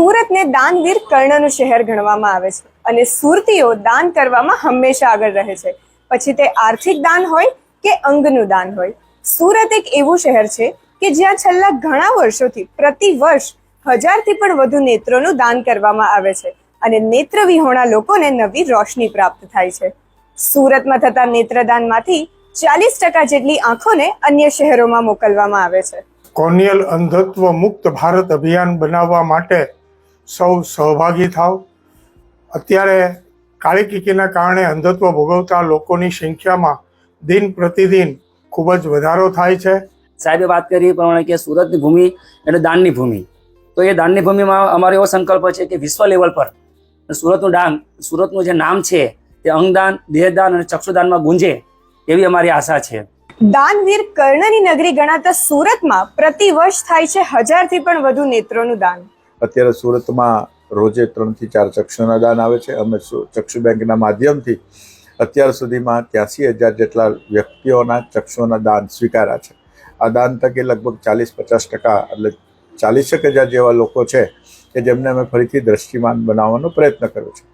સુરતને દાનવીર કર્ણનું શહેર ગણવામાં આવે છે અને સુરતીઓ દાન કરવામાં હંમેશા આગળ રહે છે. પછી તે આર્થિક દાન હોય કે અંગનું દાન હોય? સુરત એક એવું શહેર છે કે જ્યાં છેલ્લા ઘણા વર્ષોથી પ્રતિ વર્ષ હજારથી પણ વધુ નેત્રોનું દાન કરવામાં આવે છે અને નેત્ર વિહોણા લોકોને નવી રોશની પ્રાપ્ત થાય છે. સુરતમાં થતા નેત્રદાનમાંથી ચાલીસ ટકા જેટલી આંખોને અન્ય શહેરોમાં મોકલવામાં આવે છે. કોર્નિયલ અંધત્વ મુક્ત ભારત અભિયાન બનાવવા માટે સૌ સહભાગી થાવ. અત્યારે કાળી કીકીના કારણે અંધત્વ ભોગવતા લોકોની સંખ્યામાં દિન પ્રતિદિન ખૂબ જ વધારો થાય છે. સાહેબે વાત કરી પ્રમાણે કે સુરતની ભૂમિ એટલે દાનની ભૂમિ. તો એ દાનની ભૂમિમાં અમારો એવો સંકલ્પ છે કે વિશ્વ લેવલ પર સુરતનું દાન સુરતનું જે નામ છે તે અંગદાન દેહદાન અને ચક્ષુદાનમાં ગુંજે એવી અમારી આશા છે. દાનવીર કર્ણની નગરી ગણાતા સુરતમાં પ્રતિ વર્ષ થાય છે હજારથી પણ વધુ નેત્રોનું દાન. અત્યારે સુરતમાં રોજે ત્રણથી ચાર ચક્ષુના દાન આવે છે. અમે ચક્ષુ બેંકના માધ્યમથી અત્યાર સુધીમાં ત્યાંસી હજાર જેટલા વ્યક્તિઓના ચક્ષુના દાન સ્વીકાર્યા છે. આ દાન તકે લગભગ ચાલીસ પચાસ ટકા એટલે ચાલીસેક હજાર જેવા લોકો છે કે જેમને અમે ફરીથી દ્રષ્ટિમાન બનાવવાનો પ્રયત્ન કર્યો છે.